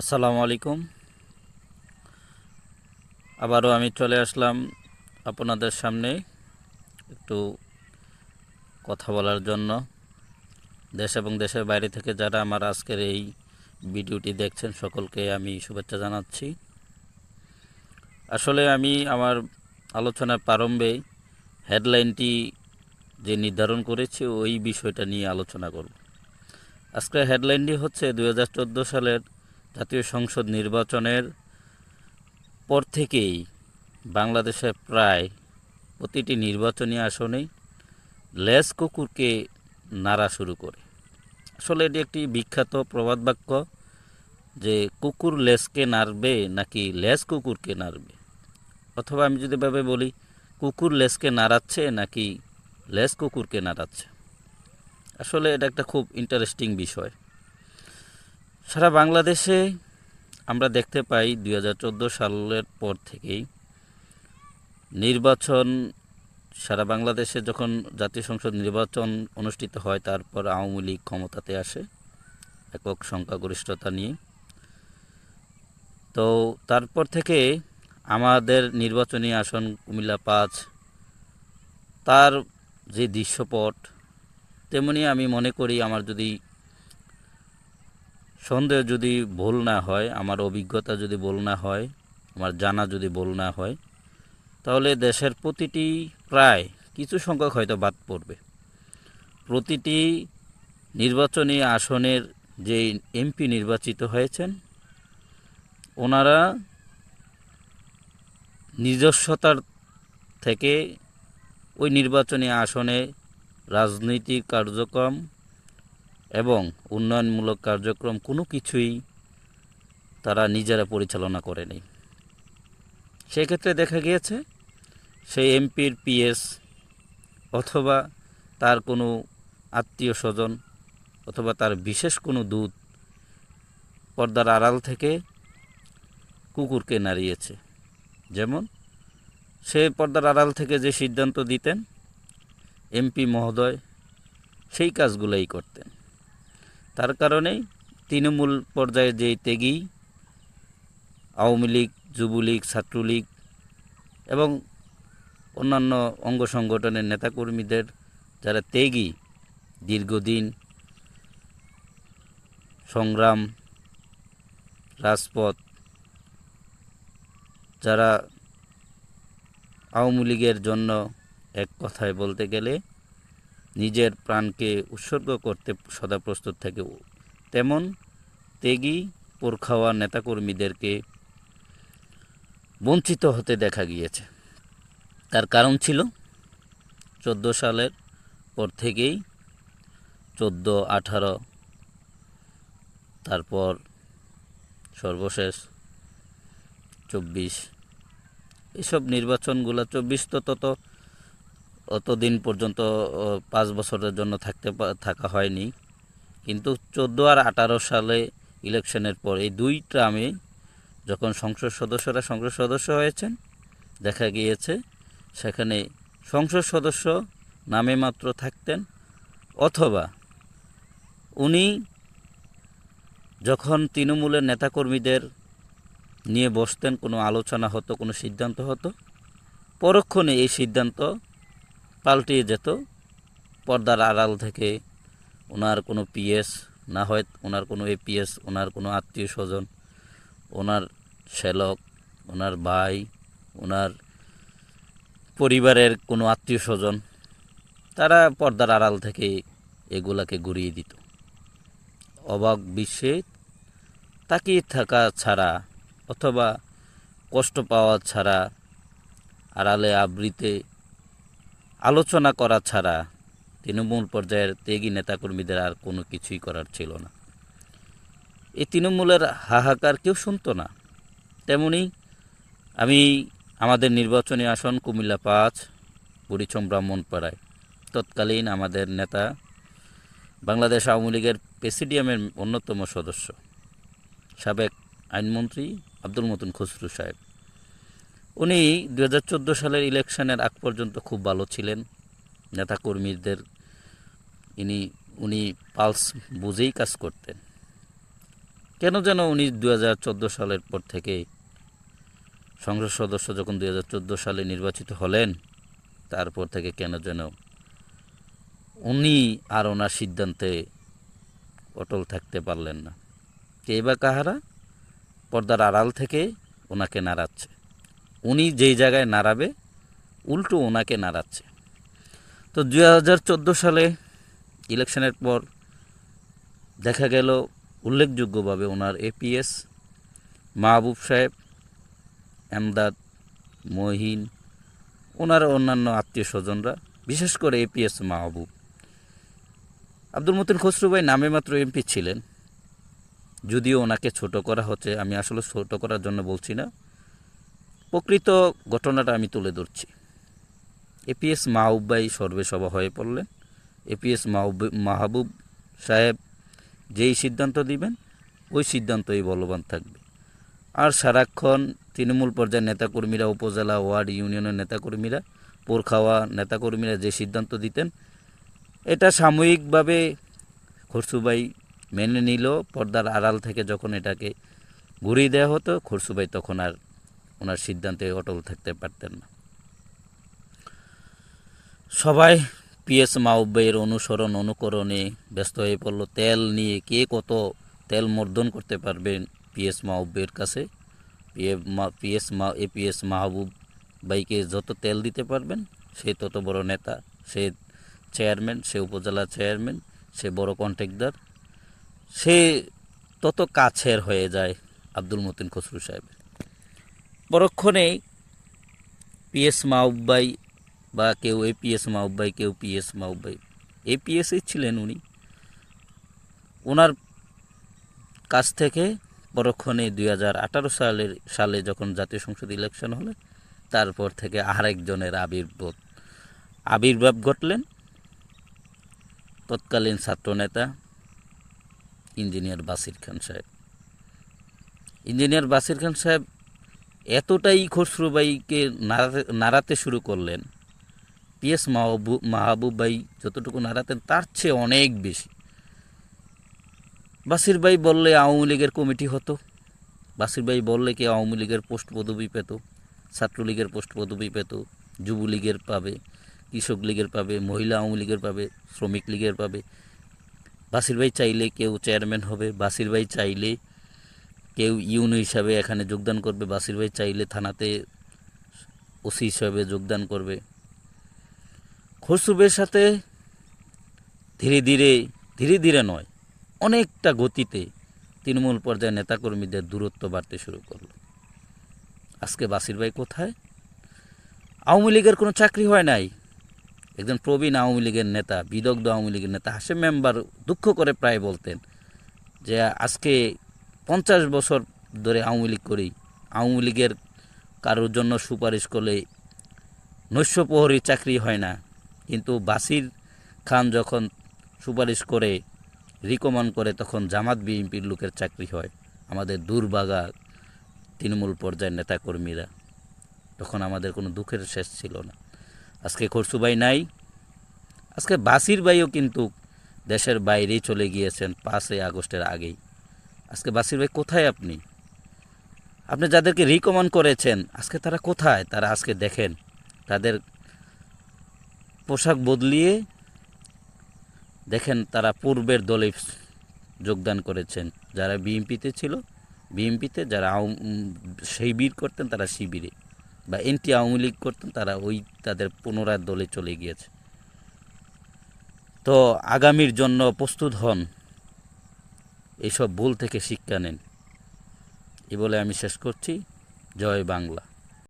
আসসালামু আলাইকুম। আবারও আমি চলে আসলাম আপনাদের সামনে একটু কথা বলার জন্য। দেশ এবং দেশের বাইরে থেকে যারা আমার আজকের এই ভিডিওটি দেখছেন, সকলকে আমি শুভেচ্ছা জানাচ্ছি। আসলে আমি আমার আলোচনার প্রারম্ভে হেডলাইনটি যে নির্ধারণ করেছি, ওই বিষয়টা নিয়ে আলোচনা করব। আজকের হেডলাইনটি হচ্ছে দু হাজার চোদ্দ সালের জাতীয় সংসদ নির্বাচনের পর থেকেই বাংলাদেশে প্রায় প্রতিটি নির্বাচনী আসনেই লেস কুকুরকে নাড়া শুরু করে। আসলে এটি একটি বিখ্যাত প্রবাদ বাক্য যে কুকুর লেসকে নাড়বে নাকি লেস কুকুরকে নাড়বে। অথবা আমি যদি ভাবে বলি, কুকুর লেসকে নাড়াচ্ছে নাকি লেস কুকুরকে নাড়াচ্ছে? আসলে এটা একটা খুব ইন্টারেস্টিং বিষয়। সারা বাংলাদেশে আমরা দেখতে পাই দু হাজার চোদ্দ সালের পর থেকেই নির্বাচন, সারা বাংলাদেশে যখন জাতীয় সংসদ নির্বাচন অনুষ্ঠিত হয়, তারপর আওয়ামী লীগ ক্ষমতাতে আসে, একক সংখ্যাগরিষ্ঠতা নিয়ে। তো তারপর থেকে আমাদের নির্বাচনী আসন কুমিল্লা পাঁচ, তার যে দৃশ্যপট, তেমনি আমি মনে করি আমার যদি সন্দেহ যদি ভুল না হয়, আমার অভিজ্ঞতা যদি ভুল না হয়, আমার জানা যদি ভুল না হয়, তাহলে দেশের প্রতিটি প্রায় কিছু সংখ্যক হয়তো বাদ পড়বে। প্রতিটি নির্বাচনী আসনের যে এমপি নির্বাচিত হয়েছেন, ওনারা নিজস্বতার থেকে ওই নির্বাচনী আসনে রাজনৈতিক কার্যক্রম এবং উন্নয়নমূলক কার্যক্রম কোনো কিছুই তারা নিজেরা পরিচালনা করেনি। সেক্ষেত্রে দেখা গিয়েছে, সেই এমপির পিএস অথবা তার কোনো আত্মীয় স্বজন অথবা তার বিশেষ কোনো দূত পর্দার আড়াল থেকে কুকুরকে নাড়িয়েছে। যেমন, সে পর্দার আড়াল থেকে যে সিদ্ধান্ত দিতেন, এমপি মহোদয়, সেই কাজগুলোই করতেন। তার কারণেই তৃণমূল পর্যায়ে যেই ত্যাগী, আওয়ামী লীগ, যুবলীগ, ছাত্রলীগ এবং অন্যান্য অঙ্গ সংগঠনের নেতাকর্মীদের যারা ত্যাগী, দীর্ঘদিন সংগ্রাম, রাজপথ, যারা আওয়ামী লীগের জন্য এক কথায় বলতে গেলে নিজের প্রাণকে উৎসর্গ করতে সদা প্রস্তুত থাকে। তেমন ত্যাগী পোরখাওয়া নেতাকর্মীদেরকে বঞ্চিত হতে দেখা গিয়েছে। তার কারণ ছিল চোদ্দ সালের পর থেকেই চোদ্দ, আঠারো, তারপর সর্বশেষ চব্বিশ, এসব নির্বাচনগুলো চব্বিশ তো তত অতদিন পর্যন্ত পাঁচ বছরের জন্য থাকতে থাকা হয়নি। কিন্তু চোদ্দ আর আঠারো সালে ইলেকশনের পর এই দুই ট্রামে যখন সংসদ সদস্যরা সংসদ সদস্য হয়েছেন, দেখা গিয়েছে সেখানে সংসদ সদস্য নামে মাত্র থাকতেন। অথবা উনি যখন তৃণমূলের নেতাকর্মীদের নিয়ে বসতেন, কোনো আলোচনা হতো, কোনো সিদ্ধান্ত হতো, পরক্ষণে এই সিদ্ধান্ত পাল্টিয়ে যেত। পর্দার আড়াল থেকে ওনার কোনো পিএস না হয়, ওনার কোনো এপিএস, ওনার কোনো আত্মীয় স্বজন, ওনার শ্যালক, ওনার ভাই, ওনার পরিবারের কোনো আত্মীয় স্বজন, তারা পর্দার আড়াল থেকে এগুলাকে ঘুরিয়ে দিত। অবাক বিশ্বে তাকিয়ে থাকা ছাড়া অথবা কষ্ট পাওয়া ছাড়া আড়ালে আবৃতে আলোচনা করা ছাড়া তৃণমূল পর্যায়ের ত্যাগী নেতাকর্মীদের আর কোনো কিছুই করার ছিল না। এই তৃণমূলের হাহাকার কেউ শুনতো না। তেমনি আমি আমাদের নির্বাচনী আসন কুমিল্লা পাঁচ বুড়িচম ব্রাহ্মণপাড়ায়। তৎকালীন আমাদের নেতা বাংলাদেশ আওয়ামী লীগের প্রেসিডিয়ামের অন্যতম সদস্য, সাবেক আইনমন্ত্রী আব্দুল মতুন খসরু সাহেব। উনি দু হাজার চোদ্দ সালের ইলেকশনের আগ পর্যন্ত খুব ভালো ছিলেন। নেতাকর্মীদের ইনি, উনি পালস বুঝেই কাজ করতেন। কেন যেন উনি দু হাজার চোদ্দ সালের পর থেকে সংসদ সদস্য যখন দু হাজার চোদ্দ সালে নির্বাচিত হলেন, তারপর থেকে কেন যেন উনি আর ওনার সিদ্ধান্তে অটল থাকতে পারলেন না। কে বা কাহারা? পর্দার আড়াল থেকে ওনাকে নাড়াচ্ছে। উনি যেই জায়গায় নাড়াবে, উল্টো ওনাকে নাড়াচ্ছে। তো দু হাজার চোদ্দ সালে ইলেকশনের পর দেখা গেল উল্লেখযোগ্যভাবে ওনার এপিএস মাহবুব সাহেব, এমদাদ, মহিন, ওনার অন্যান্য আত্মীয় স্বজনরা বিশেষ করে এপিএস মাহবুব। আব্দুল মতিন খসরু ভাই নামে মাত্র এমপি ছিলেন। যদিও ওনাকে ছোট করা হচ্ছে, আমি আসলে ছোট করার জন্য বলছি না। প্রকৃত ঘটনাটা আমি তুলে ধরছি। এপিএস মাহবুব ভাই সর্বেসভা হয়ে পড়লেন। এপিএস মাহবুব সাহেব যেই সিদ্ধান্ত দিবেন, ওই সিদ্ধান্তই বলবান থাকবে। আর সারাক্ষণ তৃণমূল পর্যায়ের নেতাকর্মীরা, উপজেলা ওয়ার্ড ইউনিয়নের নেতাকর্মীরা, পোরখাওয়া নেতাকর্মীরা যে সিদ্ধান্ত দিতেন, এটা সাময়িকভাবে খরসুবাই মেনে নিল। পর্দার আড়াল থেকে যখন এটাকে ঘুরিয়ে দেওয়া হতো খরসুবাই তখন আর ওনার সিদ্ধান্তে অটল থাকতে পারতেন না। সবাই পিএস মাউব্বাইয়ের অনুসরণ, অনুকরণে ব্যস্ত হয়ে পড়ল। তেল নিয়ে কে কত তেল মর্দন করতে পারবেন পিএস মাউব্বাইয়ের কাছে? পিএস মা এ এপিএস মাহবুব বাইকে যত তেল দিতে পারবেন, সে তত বড় নেতা। সে চেয়ারম্যান, সে উপজেলা চেয়ারম্যান, সে বড় কন্ট্রাক্টর। সে তত কাছের হয়ে যায় আব্দুল মতিন খসরু সাহেবের পরক্ষণেই পিএস মাউব্বাই বা কেউ এপিএস মাউব্বাই কেউ পিএস মাউব্বাই এপিএসই ছিলেন উনি। ওনার কাছ থেকে পরক্ষণে দুই হাজার আঠারো সালের, সালে যখন জাতীয় সংসদ ইলেকশন হলো, তারপর থেকে আরেকজনের আবির্ভাব আবির্ভাব ঘটলেন তৎকালীন ছাত্রনেতা ইঞ্জিনিয়ার বাসির খান সাহেব। ইঞ্জিনিয়ার বাসির খান সাহেব এতটাই খসরুবাইকে নাড়াতে নাড়াতে শুরু করলেন। পিএস মাহবুব মাহবুব ভাই যতটুকু নাড়াতেন তার চেয়ে অনেক বেশি। বাসির ভাই বললে আওয়ামী লীগের কমিটি হতো। বাসির ভাই বললে কি আওয়ামী লীগের পোস্ট পদবি পেত, ছাত্রলীগের পোস্ট পদবি পেত, যুবলীগের পাবে, কৃষক লীগের পাবে, মহিলা আওয়ামী লীগের পাবে, শ্রমিক লীগের পাবে। বাসির ভাই চাইলে কেউ চেয়ারম্যান হবে, বাসির ভাই চাইলে কেউ ইউনো হিসাবে এখানে যোগদান করবে, বাসির ভাই চাইলে থানাতে ওসি হিসাবে যোগদান করবে। খসরুবের সাথে ধীরে ধীরে ধীরে ধীরে নয়, অনেকটা গতিতে তৃণমূল পর্যায়ের নেতাকর্মীদের দূরত্ব বাড়তে শুরু করল। আজকে বাসির ভাই কোথায়? আওয়ামী লীগের কোনো চাকরি হয় নাই? একজন প্রবীণ আওয়ামী লীগের নেতা, বিদগ্ধ আওয়ামী লীগের নেতা, হাসেম মেম্বার দুঃখ করে প্রায় বলতেন যে আজকে পঞ্চাশ বছর ধরে আওয়ামী লীগ করি। আওয়ামী লীগের কারোর জন্য সুপারিশ করলে নৈশ প্রহরী চাকরি হয় না। কিন্তু বাসির খান যখন সুপারিশ করে, রিকমেন্ড করে, তখন জামাত বিএনপির লোকের চাকরি হয়। আমাদের দুর্বাগা তৃণমূল পর্যায়ের নেতাকর্মীরা। তখন আমাদের কোনো দুঃখের শেষ ছিল না। আজকে খরসুবাই নাই। আজকে বাসির ভাইও কিন্তু দেশের বাইরেই চলে গিয়েছেন পাঁচই আগস্টের আগেই। আজকে বাসির ভাই কোথায় আপনি? আপনি যাদেরকে রিকমেন্ড করেছেন, আজকে তারা কোথায়? তারা আজকে দেখেন, তাদের পোশাক বদলিয়ে দেখেন তারা পূর্বের দলে যোগদান করেছেন। যারা বিএনপিতে ছিল, বিএনপিতে যারা শিবির করতেন, তারা শিবিরে। বা এনটি আওয়ামী লীগ করতেন, তারা ওই তাদের পুনরায় দলে চলে গিয়েছে। তো আগামীর জন্য প্রস্তুত হন। এইসব ভুল থেকে শিক্ষা নেন। এ বলে আমি শেষ করছি। জয় বাংলা।